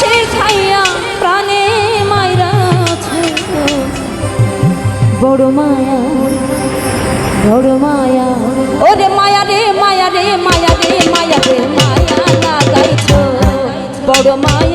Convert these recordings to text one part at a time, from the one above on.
সে ছাইয়া প্রাণে মায়রা বড় মায়া বড় মায়া। ওরে মায়া রে মায়া রে মায়া রে মায়া রে, মায়া না গাইছ। বড় মায়া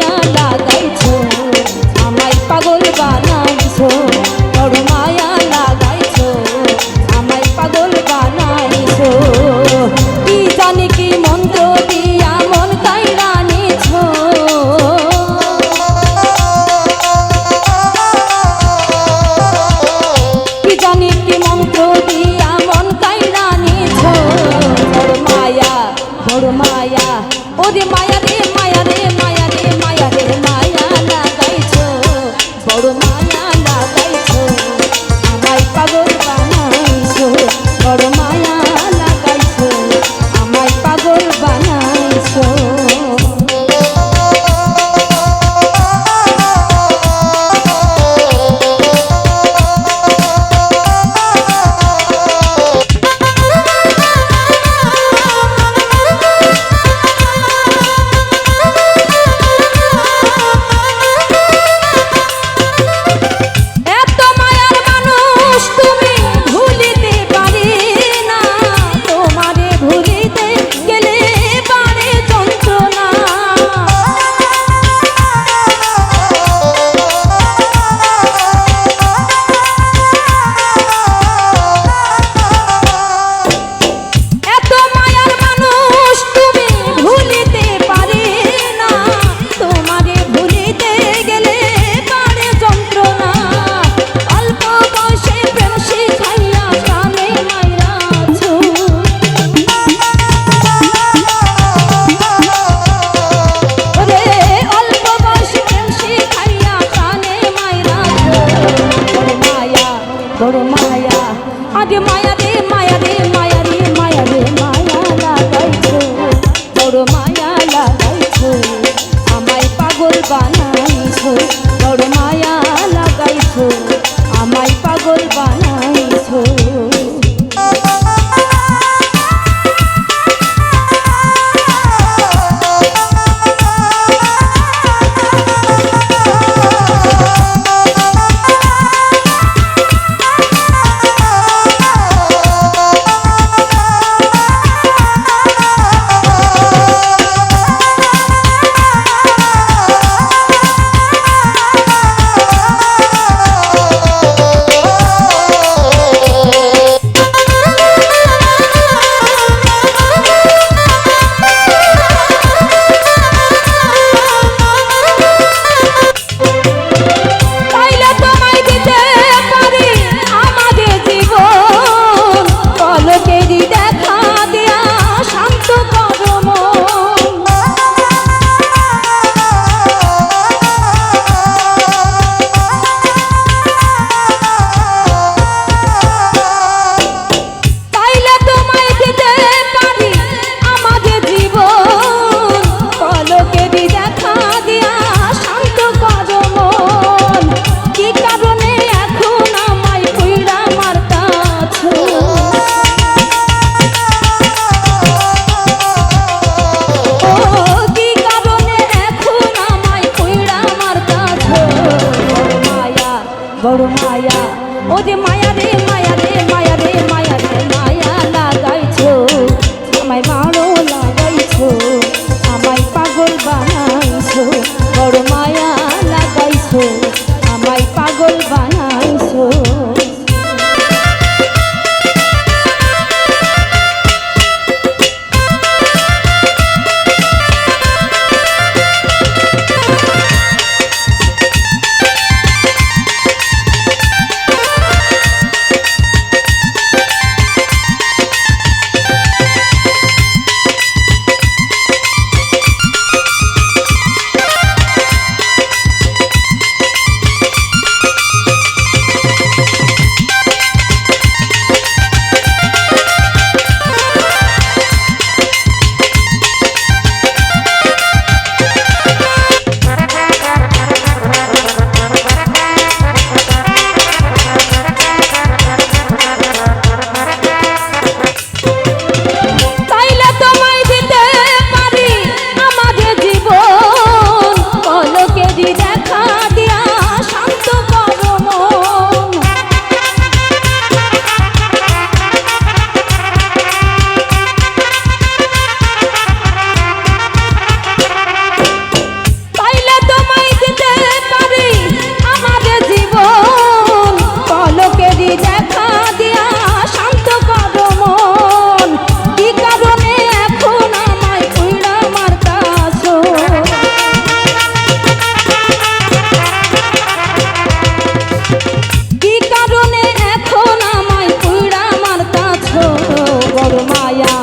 বড় মায়া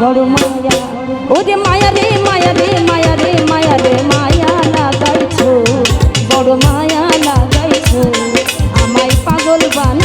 বড় মায়া। ও যে মায়া রে মায়া রে মায়া রে মায়া রে, মায়া লাগাইছো। বড় মায়া লাগাইছো। আমায় পাগল বান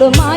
ನೋಡು ಮಾ